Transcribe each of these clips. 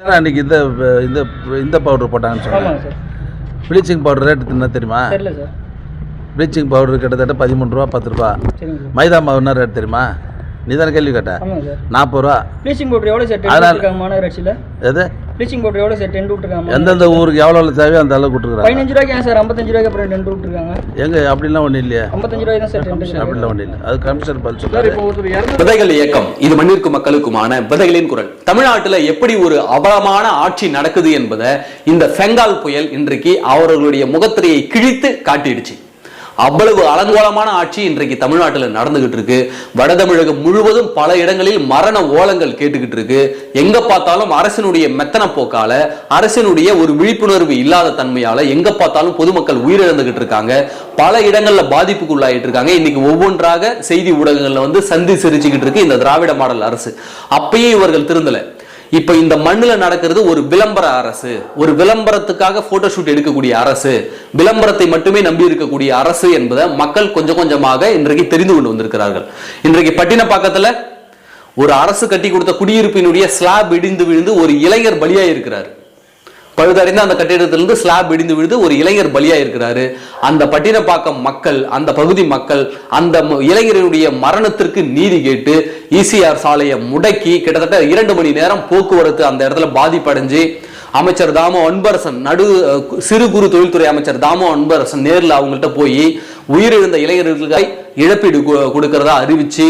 அன்னைக்கு இந்த இந்த இந்த பவுடர் போட்டாங்கன்னு சொன்னாங்க ப்ளீச்சிங் பவுடர் ரேட் என்ன தெரியுமா? ப்ளீச்சிங் பவுடர் கிட்டத்தட்ட பதிமூணு ரூபா பத்து ரூபா. மைதா மாவு என்ன ரேட் தெரியுமா? நீ தானே கேள்வி கேட்ட நாற்பது ரூபா. ப்ளீச்சிங் பவுடர் எவ்வளோ சார்? அதனால- எது? ப்ளீச்சிங் பவுடர் எவ்வளோ சார் டென் விட்டுருக்காங்க எந்தெந்த ஊருக்கு எவ்வளோ எவ்வளோ தேவையோ அந்த அளவுக்கு விட்டுருக்குறாங்க பதினஞ்சு ரூபாய்க்கு ஏன் சார் ஐம்பத்தஞ்சு ரூபாய்க்கு அப்புறம் டென் விட்டுருக்காங்க எங்க? அப்படிலாம் ஒன்றும் இல்லையா. ஐம்பத்தஞ்சு ரூபாய் தான் சார் அப்படிலாம் ஒன்றும் இல்லை. அது கமிஷன் பதில் சொல்லுவாரு விதைகள் இயக்கம். இது மண்ணிற்கு மக்களுக்குமான விதைகளின் குரல். தமிழ்நாட்டில் எப்படி ஒரு அபலமான ஆட்சி நடக்குது என்பதை இந்த பெங்கால் புயல் இன்றைக்கு அவர்களுடைய முகத்திரையை கிழித்து காட்டிடுச்சு. அவ்வளவு அலங்கோலமான ஆட்சி இன்றைக்கு தமிழ்நாட்டில் நடந்துகிட்டு இருக்கு. வட தமிழகம் முழுவதும் பல இடங்களில் மரண ஓலங்கள் கேட்டுக்கிட்டு இருக்கு. எங்க பார்த்தாலும் அரசினுடைய மெத்தன போக்கால அரசினுடைய ஒரு விழிப்புணர்வு இல்லாத தன்மையால எங்க பார்த்தாலும் பொதுமக்கள் உயிரிழந்துகிட்டு இருக்காங்க. பல இடங்கள்ல பாதிப்புக்கு உள்ளாயிட்டு இருக்காங்க. இன்னைக்கு ஒவ்வொன்றாக செய்தி ஊடகங்கள்ல வந்து சந்தி சிரிச்சுக்கிட்டு இருக்கு இந்த திராவிட மாடல் அரசு. அப்பயே இவர்கள் திருந்தலை. இப்ப இந்த மண்ணுல நடக்கிறது ஒரு விளம்பர அரசு. ஒரு விளம்பரத்துக்காக போட்டோ ஷூட் எடுக்கக்கூடிய அரசு. விளம்பரத்தை மட்டுமே நம்பி இருக்கக்கூடிய அரசு என்பதை மக்கள் கொஞ்சம் கொஞ்சமாக இன்றைக்கு தெரிந்து கொண்டு வந்திருக்கிறார்கள். இன்றைக்கு பட்டினப்பாக்கத்துல ஒரு அரசு கட்டி கொடுத்த குடியிருப்பினுடைய ஸ்லாப் இடிந்து விழுந்து ஒரு இளைஞர் பலியா இருக்கிறார் பழுதடைந்த அந்த கட்டிடத்திலிருந்து ஸ்லாப் இடிந்து விழுந்து ஒரு இளைஞர் பலியா இருக்கிறாரு அந்த பட்டினப்பாக்கம் மக்கள் அந்த பகுதி மக்கள் அந்த ம- இளைஞருடைய மரணத்திற்கு நீதி கேட்டு இசிஆர் சாலையை முடக்கி கிட்டத்தட்ட இரண்டு மணி நேரம் போக்குவரத்து அந்த இடத்துல பாதிப்படைஞ்சு அமைச்சர் தாமோ அன்பரசன் நடு சிறு குறு தொழில்துறை அமைச்சர் தாமோ அன்பரசன் நேரில் அவங்கள்ட்ட போய் உயிரிழந்த இளைஞர்களுக்காய் இழப்பீடு கொடுக்கறதா அறிவிச்சு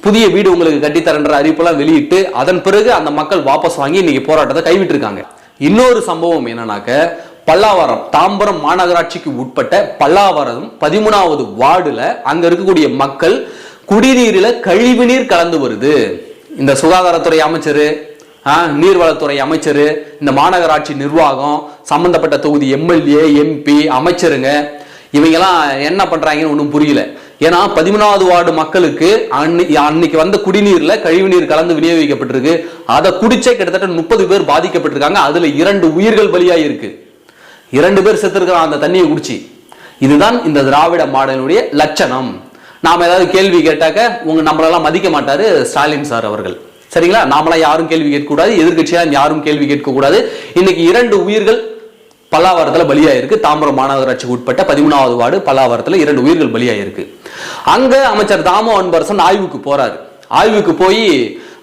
புதிய வீடு உங்களுக்கு கட்டித்தரன்ற அறிவிப்பெல்லாம் வெளியிட்டு அதன் பிறகு அந்த மக்கள் வாபஸ் வாங்கி இன்னைக்கு போராட்டத்தை கைவிட்டிருக்காங்க. இன்னொரு சம்பவம் என்னன்னாக்க பல்லாவரம் தாம்பரம் மாநகராட்சிக்கு உட்பட்ட பல்லாவரம் பதிமூணாவது வார்டுல அங்க இருக்கக்கூடிய மக்கள் குடிநீரில் கழிவுநீர் கலந்து வருது. இந்த சுகாதாரத்துறை அமைச்சர் நீர்வளத்துறை அமைச்சர் இந்த மாநகராட்சி நிர்வாகம் சம்பந்தப்பட்ட தொகுதி எம்எல்ஏ எம்பி அமைச்சருங்க இவங்கெல்லாம் என்ன பண்றாங்கன்னு ஒன்றும் புரியல. ஏன்னா பதிமூணாவது வார்டு மக்களுக்கு அன்னைக்கு அன்னைக்கு வந்த குடிநீர்ல கழிவுநீர் கலந்து விநியோகிக்கப்பட்டிருக்கு. அதை குடிச்சே கிட்டத்தட்ட முப்பது பேர் பாதிக்கப்பட்டிருக்காங்க. அதுல இரண்டு உயிர்கள் பலியாகி இருக்கு. இரண்டு பேர் செத்துருக்கிறான் அந்த தண்ணியை குடிச்சு. இதுதான் இந்த திராவிட மாடலினுடைய லட்சணம். நாம ஏதாவது கேள்வி கேட்டாக்க உங்க நம்மளெல்லாம் மதிக்க மாட்டாரு ஸ்டாலின் சார் அவர்கள். சரிங்களா? நாமளாம் யாரும் கேள்வி கேட்கக்கூடாது. எதிர்கட்சியாக யாரும் கேள்வி கேட்கக்கூடாது. இன்னைக்கு இரண்டு உயிர்கள் பல்லாவரத்தில் பலியாயிருக்கு. தாம்பரம் மாநகராட்சிக்கு உட்பட்ட பதிமூணாவது வார்டு பல்லாவரத்தில் இரண்டு உயிர்கள் பலியாயிருக்கு. அங்கே அமைச்சர் தாமோ அன்பரசன் ஆய்வுக்கு போறாரு. ஆய்வுக்கு போய்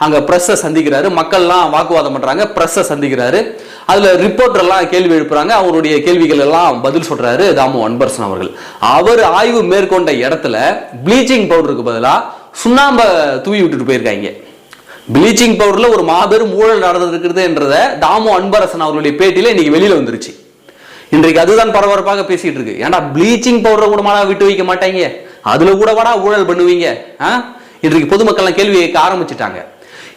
அங்கே பிரஸ்ஸை சந்திக்கிறாரு. மக்கள்லாம் வாக்குவாதம் பண்ணுறாங்க பிரஸ்ஸை சந்திக்கிறாரு. அதில் ரிப்போர்ட்டர்லாம் கேள்வி எழுப்புறாங்க. அவருடைய கேள்விகள் எல்லாம் பதில் சொல்கிறாரு தாமோ அன்பரசன் அவர்கள். அவர் ஆய்வு மேற்கொண்ட இடத்துல ப்ளீச்சிங் பவுடருக்கு பதிலாக சுண்ணாம்ப தூவி விட்டுட்டு போயிருக்காங்க. ப்ளீச்சிங் பவுடரில் ஒரு மாபெரும் ஊழல் நடந்திருக்கிறது தாமோ அன்பரசன் அவர்களுடைய பேட்டியில் இன்னைக்கு வெளியில் வந்துருச்சு. இன்றைக்கு அதுதான் பரபரப்பாக பேசிட்டு இருக்கு. ஏன்டா ப்ளீச்சிங் பவுடரை கூட மாடா விட்டு வைக்க மாட்டாங்க? அதுல கூட வாடா ஊழல் பண்ணுவீங்க ஆ? இன்றைக்கு பொதுமக்கள்லாம் கேள்வி கேட்க ஆரம்பிச்சிட்டாங்க.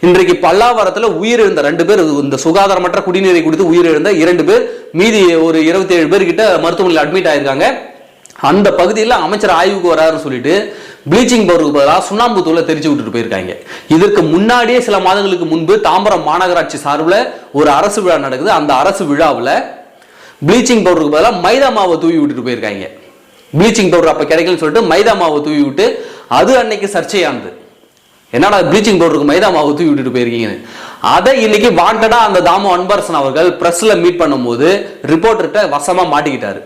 இன்றைக்கு பல்லாவரத்துல உயிரிழந்த ரெண்டு பேர் இந்த சுகாதாரமற்ற குடிநீரை குடித்து உயிரிழந்த இரண்டு பேர் மீதி ஒரு இருபத்தி ஏழு பேர்கிட்ட மருத்துவமனையில் அட்மிட் ஆயிருக்காங்க. அந்த பகுதியில் அமைச்சர் ஆய்வுக்கு வராருன்னு சொல்லிட்டு ப்ளீச்சிங் பவுடருக்கு பதிலாக சுண்ணாம்பு தூளை தெரிச்சு விட்டுட்டு போயிருக்காங்க. இதற்கு முன்னாடியே சில மாதங்களுக்கு முன்பு தாம்பரம் மாநகராட்சி சார்பில் ஒரு அரசு விழா நடக்குது. அந்த அரசு விழாவில் ப்ளீச்சிங் பவுடருக்கு பதிலாக மைதா மாவை தூவி விட்டுட்டு போயிருக்காங்க. ப்ளீச்சிங் பவுடர் அப்போ கிடைக்கலன்னு சொல்லிட்டு மைதா மாவை தூவி விட்டு அது அன்னைக்கு சர்ச்சையானது. என்னடா ப்ளீச்சிங் பவுடருக்கு மைதா மாவு தூவி விட்டுட்டு போயிருக்கீங்கன்னு. அதை இன்னைக்கு வாண்டடா அந்த தாமு அன்பரசன் அவர்கள் ப்ரெஸ்ஸில் மீட் பண்ணும்போது ரிப்போர்ட்டர்கிட்ட வசமா மாட்டிக்கிட்டாரு.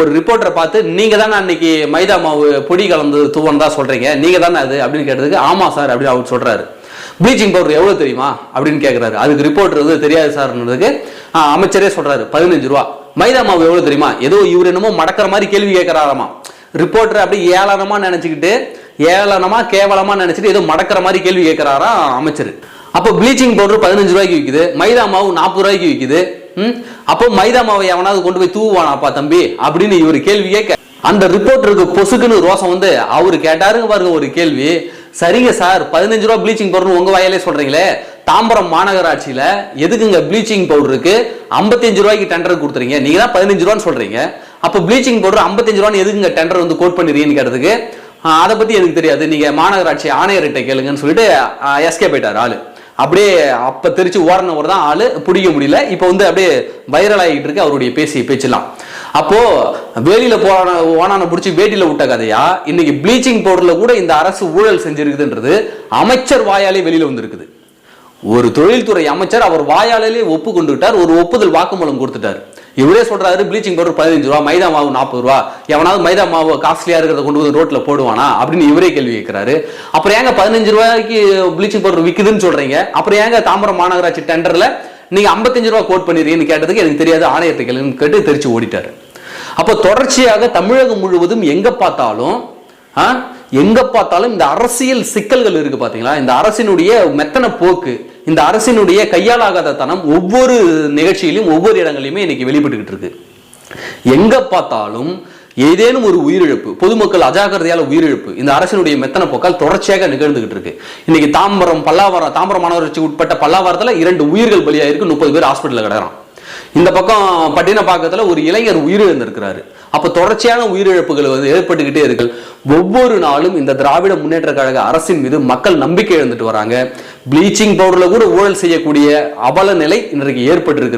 ஒரு ரிப்போர்ட்டரை பார்த்து நீங்க தானே அன்னைக்கு மைதா மாவு பொடி கலந்து தூவனதா சொல்றீங்க? நீங்க தானே அது? அப்படின்னு கேட்டதுக்கு ஆமா சார் அப்படின்னு அவர் சொல்றாரு. ப்ளீச்சிங் பவுடர் எவ்வளோ தெரியுமா? அப்படின்னு கேட்குறாரு அதுக்கு ரிப்போர்ட் வந்து தெரியாது சார்ன்றதுக்கு ஆ, அமைச்சரே சொல்கிறாரு பதினஞ்சு ரூபா. மைதா மாவு எவ்வளோ தெரியுமா? ஏதோ இவர் என்னமோ மடக்கிற மாதிரி கேள்வி கேட்குறாராமா ரிப்போர்ட்டர் அப்படியே ஏளனமாக நினச்சிக்கிட்டு ஏளனமா கேவலமாக நினச்சிட்டு ஏதோ மடக்கிற மாதிரி கேள்வி கேட்குறாரா அமைச்சர். அப்போ ப்ளீச்சிங் பவுடர் பதினஞ்சு ரூபாய்க்கு விற்குது மைதா மாவு நாற்பது ரூபாய்க்கு விற்குது ம்? அப்போ மைதா மாவை எவனாவது கொண்டு போய் தூவானாப்பா தம்பி? அப்படின்னு இவர் கேள்வி கேட்க அந்த ரிப்போர்ட்டருக்கு பொசுக்குன்னு ரோசம் வந்து அவர் கேட்டாருங்க பாருங்க ஒரு கேள்வி. சரிங்க சார் பதினஞ்சு ரூபா ப்ளீச்சிங் பவுடர் உங்க வாயிலே சொல்றீங்களே. தாம்பரம் மாநகராட்சியில எதுக்குங்க ப்ளீச்சிங் பவுடருக்கு ஐம்பத்தஞ்சு ரூபாய்க்கு டெண்டர் கொடுத்துறீங்க. நீங்க தான் பதினஞ்சு ரூபான்னு சொல்றீங்க. அப்போ ப்ளீச்சிங் பவுடர் ஐம்பத்தஞ்சு ரூபான்னு எதுக்குங்க டெண்டர் வந்து கோட் பண்ணிடுறீங்கன்னு கேட்டதுக்கு? அதை பத்தி எனக்கு தெரியாது. நீங்க மாநகராட்சி ஆணையர்கிட்ட கேளுங்கன்னு சொல்லிட்டு எஸ்கே போயிட்டார் ஆளு. அப்படியே அப்ப தெரிச்சு ஓரணவர் தான் ஆளு. பிடிக்க முடியல. இப்போ வந்து அப்படியே வைரல் ஆகிட்டு இருக்கு. அவருடைய பேசி பேச்செல்லாம். அப்போ வேலியில போன ஓனான பிடிச்சி வேட்டியில விட்ட கதையா இன்னைக்கு ப்ளீச்சிங் பவுடர்ல கூட இந்த அரசு ஊழல் செஞ்சிருக்குதுன்றது அமைச்சர் வாயாலே வெளியில வந்திருக்குது. ஒரு தொழில்துறை அமைச்சர் அவர் வாயாலே ஒப்பு கொண்டுட்டார் ஒரு ஒப்புதல் வாக்குமூலம் கொடுத்துட்டார். இவரே சொல்றாரு ப்ளீச்சிங் பவுடர் பதினஞ்சு ரூபா மைதா மாவு நாற்பது ரூபா. எவனாவது மைதா மாவு காஸ்ட்லியா இருக்கிறத கொண்டு வந்து ரோட்ல போடுவானா? அப்படின்னு இவரே கேள்வி கேட்கிறாரு அப்புறம் ஏங்க பதினஞ்சு ரூபாய்க்கு ப்ளீச்சிங் பவுடர் விற்குதுன்னு சொல்றீங்க? அப்புறம் ஏங்க தாம்பரம் மாநகராட்சி டெண்டர்ல நீங்க 55 ரூபா கோட் பண்ணிருக்கீங்கன்னு கேட்டதுக்கு எனக்கு தெரியாது. ஆணையத்தை கேளுன்னு கேட்டு தெரிச்சு ஓடிட்டாரு. அப்போ தொடர்ச்சியாக தமிழகம் முழுவதும் எங்க பார்த்தாலும் எங்க பார்த்தாலும் இந்த அரசியல் சிக்கல்கள் இருக்கு பாத்தீங்களா? இந்த அரசினுடைய மெத்தன போக்கு இந்த அரசினுடைய கையாலாகாத தனம் ஒவ்வொரு நிகழ்ச்சியிலும் ஒவ்வொரு இடங்களிலுமே இன்னைக்கு வெளிப்பட்டுக்கிட்டு இருக்கு. எங்க பார்த்தாலும் ஏதேனும் ஒரு உயிரிழப்பு பொதுமக்கள் அஜாக்கிரதையால் உயிரிழப்பு இந்த அரசினுடைய மெத்தன போக்கால் தொடர்ச்சியாக நிகழ்ந்துகிட்டு இருக்கு. இன்னைக்கு தாம்பரம் பல்லாவரம் தாம்பரம் மாநகராட்சி உட்பட்ட பல்லாவரத்தில் இரண்டு உயிர்கள் பலியாயிருக்கு முப்பது பேர் ஹாஸ்பிட்டலில் கிடக்கிறான். இந்த பக்கம் பட்டினப்பாக்கத்துல ஒரு இளைஞர் உயிரிழந்திருக்கிறாரு. அப்ப தொடர்ச்சியான உயிரிழப்புகள் வந்து ஏற்பட்டுக்கிட்டே இருக்கு. ஒவ்வொரு நாளும் இந்த திராவிட முன்னேற்ற கழக அரசின் மீது மக்கள் நம்பிக்கை இழந்துட்டு வராங்க. ப்ளீச்சிங் பவுடர்ல கூட ஊழல் செய்யக்கூடிய அவல நிலை இன்றைக்கு ஏற்பட்டிருக்கிறது.